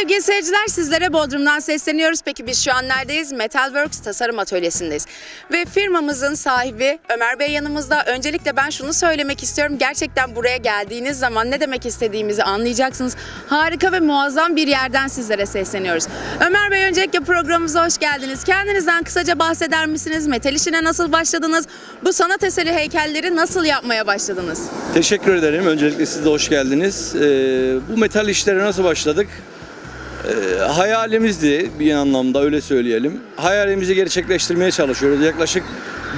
sevgili seyirciler sizlere Bodrum'dan sesleniyoruz. Peki biz şu an neredeyiz? Metalworks Tasarım Atölyesi'ndeyiz. Ve firmamızın sahibi Ömer Bey yanımızda. Öncelikle ben şunu söylemek istiyorum. Gerçekten buraya geldiğiniz zaman ne demek istediğimizi anlayacaksınız. Harika ve muazzam bir yerden sizlere sesleniyoruz. Ömer Bey öncelikle programımıza hoş geldiniz. Kendinizden kısaca bahseder misiniz? Metal işine nasıl başladınız? Bu sanat eseri heykelleri nasıl yapmaya başladınız? Teşekkür ederim. Öncelikle siz de hoş geldiniz. Ee, bu metal işlere nasıl başladık? Ee, hayalimizdi bir anlamda öyle söyleyelim. Hayalimizi gerçekleştirmeye çalışıyoruz. Yaklaşık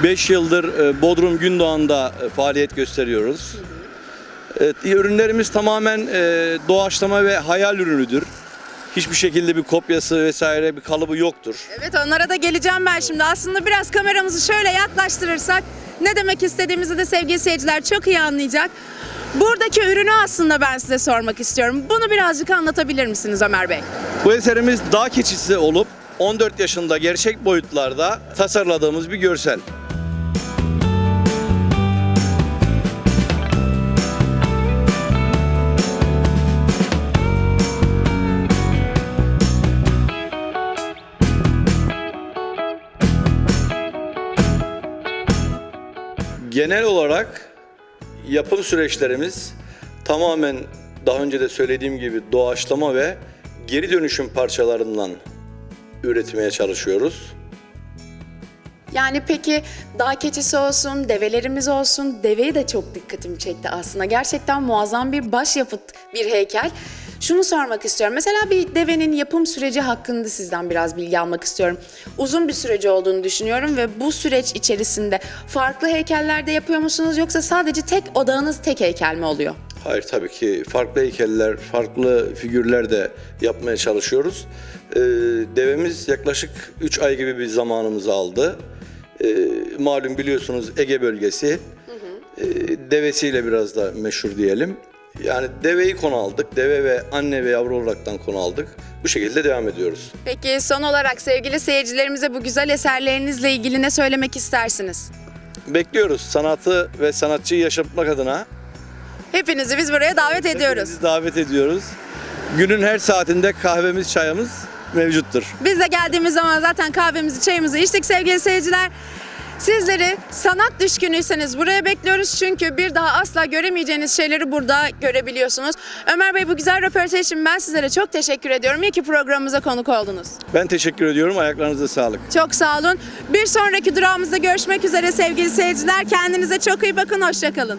5 yıldır e, Bodrum Gündoğan'da e, faaliyet gösteriyoruz. Evet, ürünlerimiz tamamen e, doğaçlama ve hayal ürünüdür. Hiçbir şekilde bir kopyası vesaire bir kalıbı yoktur. Evet onlara da geleceğim ben şimdi. Aslında biraz kameramızı şöyle yaklaştırırsak ne demek istediğimizi de sevgili seyirciler çok iyi anlayacak. Buradaki ürünü aslında ben size sormak istiyorum. Bunu birazcık anlatabilir misiniz Ömer Bey? Bu eserimiz dağ keçisi olup 14 yaşında gerçek boyutlarda tasarladığımız bir görsel. Genel olarak yapım süreçlerimiz tamamen daha önce de söylediğim gibi doğaçlama ve geri dönüşüm parçalarından üretmeye çalışıyoruz. Yani peki dağ keçisi olsun, develerimiz olsun, deveyi de çok dikkatimi çekti aslında. Gerçekten muazzam bir başyapıt bir heykel. Şunu sormak istiyorum. Mesela bir devenin yapım süreci hakkında sizden biraz bilgi almak istiyorum. Uzun bir süreci olduğunu düşünüyorum ve bu süreç içerisinde farklı heykeller de yapıyor musunuz yoksa sadece tek odağınız tek heykel mi oluyor? Hayır tabii ki farklı heykeller, farklı figürler de yapmaya çalışıyoruz. Ee, devemiz yaklaşık 3 ay gibi bir zamanımızı aldı. Ee, malum biliyorsunuz Ege bölgesi. Ee, devesiyle biraz da meşhur diyelim. Yani deveyi konu aldık. Deve ve anne ve yavru olaraktan konu aldık. Bu şekilde devam ediyoruz. Peki son olarak sevgili seyircilerimize bu güzel eserlerinizle ilgili ne söylemek istersiniz? Bekliyoruz sanatı ve sanatçıyı yaşatmak adına. Hepinizi biz buraya davet ediyoruz. Hepinizi davet ediyoruz. Günün her saatinde kahvemiz, çayımız mevcuttur. Biz de geldiğimiz zaman zaten kahvemizi, çayımızı içtik sevgili seyirciler. Sizleri sanat düşkünüyseniz buraya bekliyoruz çünkü bir daha asla göremeyeceğiniz şeyleri burada görebiliyorsunuz. Ömer Bey bu güzel röportaj için ben sizlere çok teşekkür ediyorum. İyi ki programımıza konuk oldunuz. Ben teşekkür ediyorum. Ayaklarınıza sağlık. Çok sağ olun. Bir sonraki durağımızda görüşmek üzere sevgili seyirciler. Kendinize çok iyi bakın. Hoşçakalın.